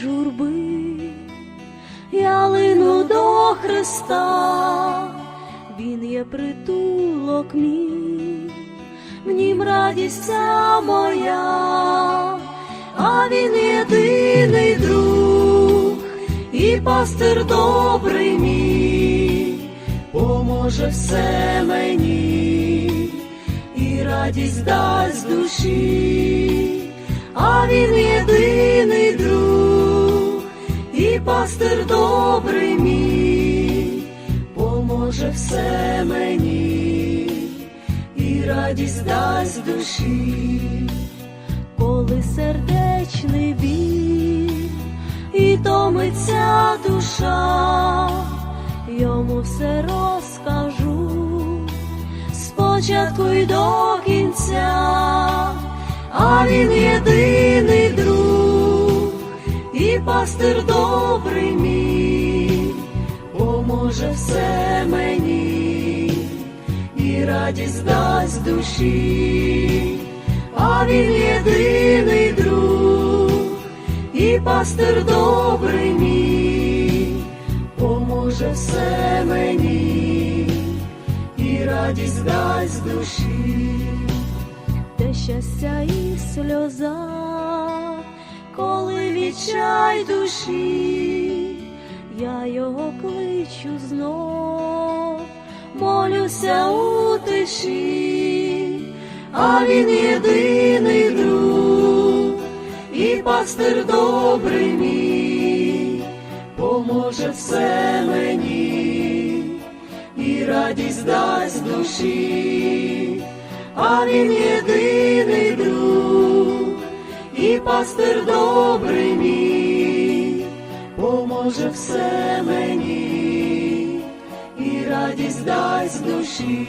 журби, я лину до Христа, Він є притулок мій, в нім радість вся моя, а він єдиний друг і пастир добрий мій, поможе все мені. І радість дасть душі, а він єдиний друг і пастир добрий мій, поможе все мені і радість дасть душі, коли сердечний біль і томиться душа, йому все розкажу. Спочатку й до кінця, а він єдиний пастир добрий мій, поможе все мені і радість дасть душі, а він єдиний друг і пастир добрий мій, поможе все мені і радість дасть душі, те щастя і сльоза, коли відчай душі, я його кличу знов, молюся у тиші, а він єдиний друг і пастир добрий мій, поможе все мені і радість дасть душі, а він єдиний і пастир добрий мій, поможе все мені і радість дасть душі.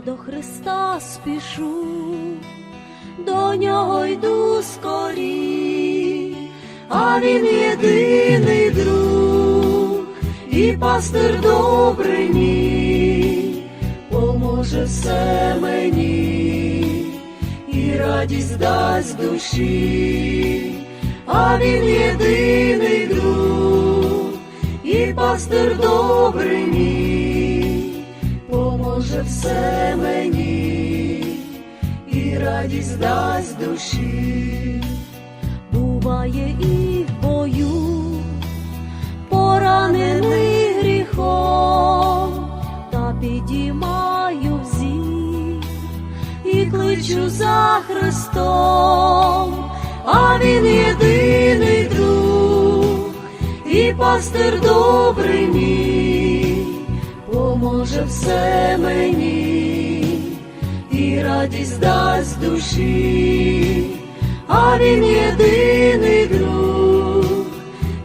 До Христа спішу, до нього йду скорі, а він єдиний друг і пастир добрий мій, поможе все мені і радість дасть душі. А він єдиний друг і пастир добрий мій, все радість дасть душі, буває і в бою, поранений гріхом, та підіймаю взір і кличу за Христом, а він єдиний друг і пастир добрий мій, поможе все мені і радість дасть душі, а він єдиний друг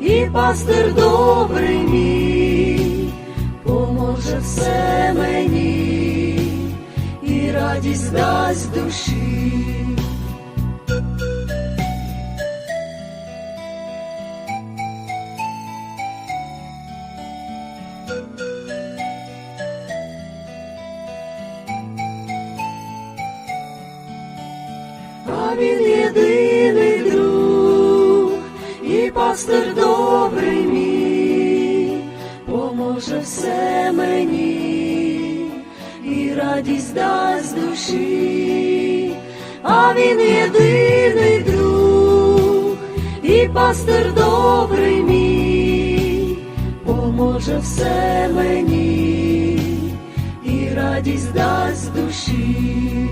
і пастир добрий мій, поможе все мені і радість дасть душі. Він єдиний друг і пастир добрий мій, поможе все мені і радість дасть душі, а він єдиний друг і пастир добрий мій, поможе все мені і радість дасть душі.